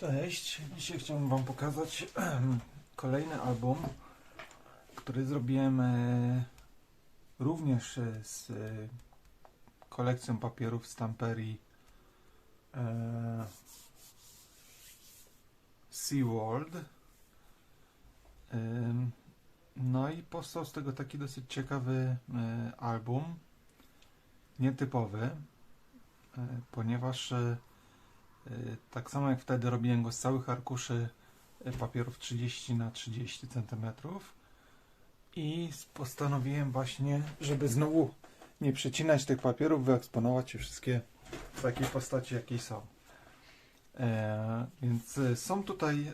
Cześć, dzisiaj chciałbym Wam pokazać kolejny album, który zrobiłem e, również e, z e, kolekcją papierów Stamperii e, SeaWorld. No i powstał z tego taki dosyć ciekawy album, nietypowy, ponieważ Tak samo jak wtedy robiłem go z całych arkuszy y, papierów 30 na 30 cm i postanowiłem właśnie, żeby znowu nie przecinać tych papierów, wyeksponować je wszystkie w takiej postaci jakiej są. E, więc y, są tutaj e,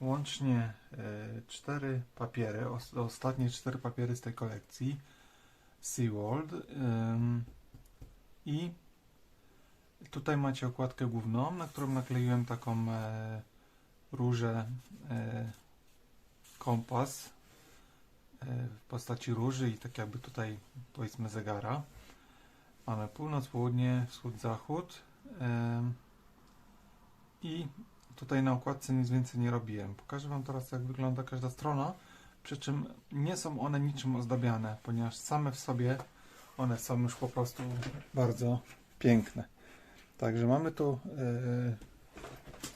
łącznie e, cztery papiery, os, ostatnie cztery papiery z tej kolekcji SeaWorld ym, i Tutaj macie okładkę główną, na którą nakleiłem taką e, różę e, kompas e, w postaci róży i tak jakby tutaj powiedzmy zegara. Mamy północ, południe, wschód, zachód. em, I tutaj na okładce nic więcej nie robiłem. Pokażę Wam teraz jak wygląda każda strona, przy czym nie są one niczym ozdabiane, ponieważ same w sobie one są już po prostu bardzo piękne. Także mamy tu e,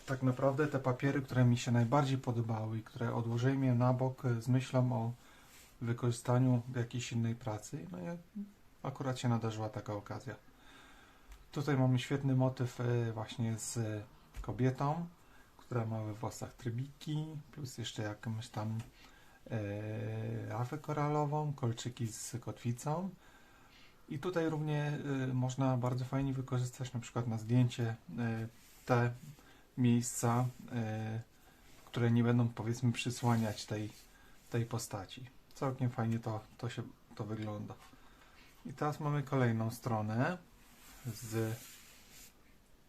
tak naprawdę te papiery, które mi się najbardziej podobały i które odłożyłem je na bok e, z myślą o wykorzystaniu jakiejś innej pracy. No i akurat się nadarzyła taka okazja. Tutaj mamy świetny motyw e, właśnie z kobietą, która ma we włosach trybiki, plus jeszcze jakąś tam rafę koralową, kolczyki z kotwicą. I tutaj równie y, można bardzo fajnie wykorzystać na przykład na zdjęcie y, te miejsca, y, które nie będą powiedzmy przysłaniać tej, tej postaci. Całkiem fajnie to, to się to wygląda. I teraz mamy kolejną stronę z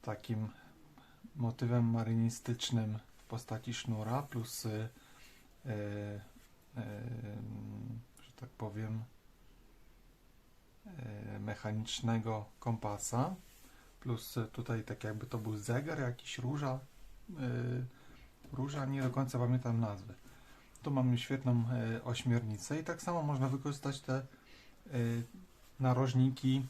takim motywem marynistycznym w postaci sznura plus y, y, y, że tak powiem mechanicznego kompasa plus e, tutaj tak jakby to był zegar, jakiś róża e, róża, nie do końca pamiętam nazwy. Tu mamy świetną e, ośmiornicę i tak samo można wykorzystać te e, narożniki.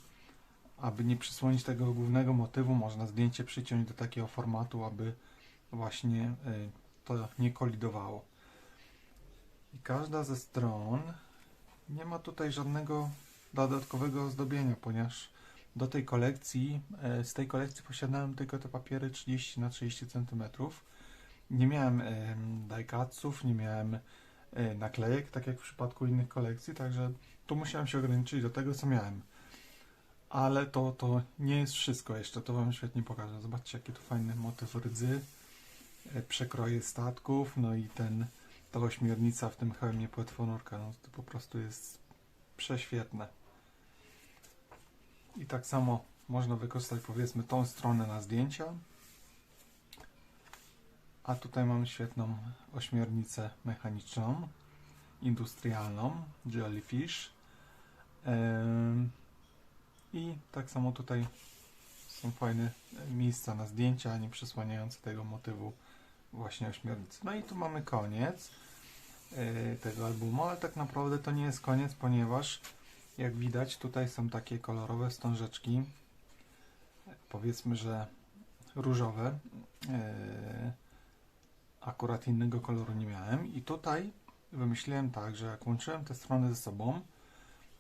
Aby nie przysłonić tego głównego motywu można zdjęcie przyciąć do takiego formatu, aby właśnie e, to nie kolidowało. I każda ze stron nie ma tutaj żadnego dodatkowego ozdobienia, ponieważ do tej kolekcji, e, z tej kolekcji posiadałem tylko te papiery 30 na 30 cm. Nie miałem dajkaców, nie miałem e, naklejek, tak jak w przypadku innych kolekcji, także tu musiałem się ograniczyć do tego, co miałem. Ale to, to nie jest wszystko jeszcze, to Wam świetnie pokażę. Zobaczcie, jaki tu fajny motyw rdzy, e, przekroje statków, no i ten, ta ośmiornica w tym hełmie płetwonurka, no to po prostu jest prześwietne. I tak samo można wykorzystać powiedzmy tą stronę na zdjęcia. A tutaj mamy świetną ośmiornicę mechaniczną, industrialną, Jellyfish. I tak samo tutaj są fajne miejsca na zdjęcia, nie przysłaniające tego motywu właśnie ośmiornicy. No i tu mamy koniec yy, tego albumu, ale tak naprawdę to nie jest koniec, ponieważ jak widać, tutaj są takie kolorowe wstążeczki. Powiedzmy, że różowe. Eee, Akurat innego koloru nie miałem. I tutaj wymyśliłem tak, że jak łączyłem te strony ze sobą,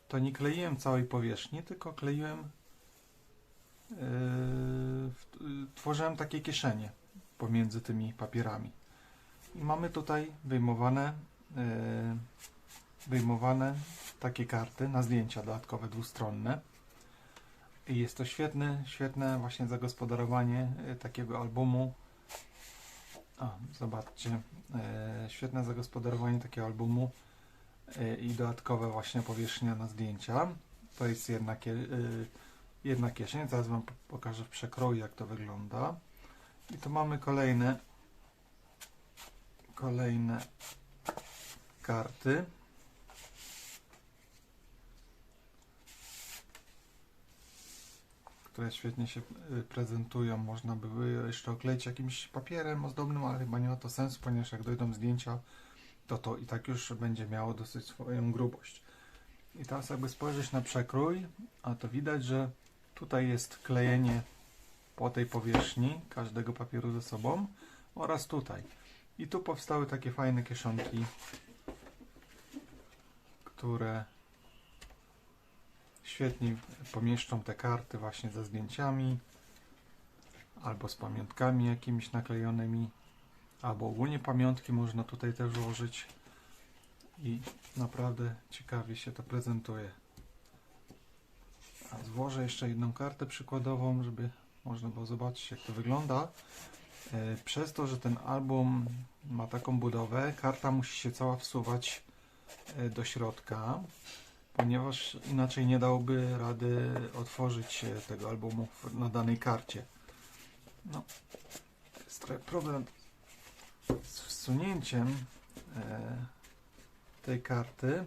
to nie kleiłem całej powierzchni, tylko kleiłem. y, Tworzyłem takie kieszenie pomiędzy tymi papierami. I mamy tutaj wyjmowane. eee, wyjmowane takie karty na zdjęcia dodatkowe dwustronne. I jest to świetne, świetne właśnie zagospodarowanie e, takiego albumu. A, zobaczcie, e, świetne zagospodarowanie takiego albumu e, i dodatkowe właśnie powierzchnia na zdjęcia. To jest jedna, jedna kieszeń, zaraz Wam po- pokażę w przekroju jak to wygląda. I tu mamy kolejne kolejne karty. Które świetnie się y, prezentują. Można by je jeszcze okleić jakimś papierem ozdobnym, ale chyba nie ma to sensu, ponieważ jak dojdą zdjęcia, to to i tak już będzie miało dosyć swoją grubość. I teraz jakby spojrzeć na przekrój, a to widać, że tutaj jest klejenie po tej powierzchni każdego papieru ze sobą oraz tutaj. I tu powstały takie fajne kieszonki, które świetnie pomieszczą te karty właśnie ze zdjęciami albo z pamiątkami jakimiś naklejonymi albo ogólnie pamiątki można tutaj też włożyć i naprawdę ciekawie się to prezentuje. A złożę jeszcze jedną kartę przykładową, żeby można było zobaczyć jak to wygląda. E, Przez to, że ten album ma taką budowę, karta musi się cała wsuwać e, do środka, ponieważ inaczej nie dałoby rady otworzyć tego albumu na danej karcie. No, jest trochę problem z wsunięciem e, tej karty.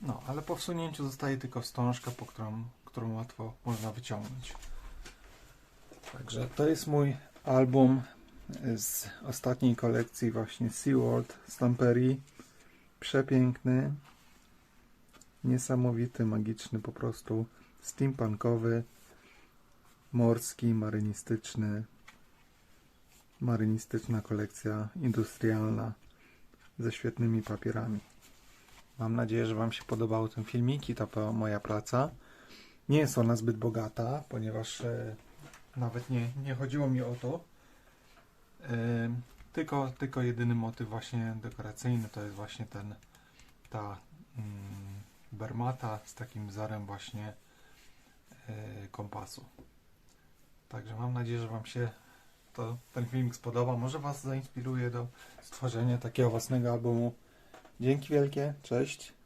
No, ale po wsunięciu zostaje tylko wstążka, po którą, którą łatwo można wyciągnąć. Także to jest mój album z ostatniej kolekcji właśnie SeaWorld Stamperii. Przepiękny, niesamowity, magiczny po prostu, steampunkowy, morski, marynistyczny, marynistyczna kolekcja industrialna ze świetnymi papierami. Mam nadzieję, że Wam się podobały ten filmik i ta moja praca. Nie jest ona zbyt bogata, ponieważ e, nawet nie, nie chodziło mi o to. E, tylko, tylko jedyny motyw właśnie dekoracyjny to jest właśnie ten ta mm, bermata z takim wzorem właśnie e, kompasu. Także mam nadzieję, że Wam się to, ten filmik spodoba. Może Was zainspiruje do stworzenia takiego własnego albumu. Dzięki wielkie, cześć.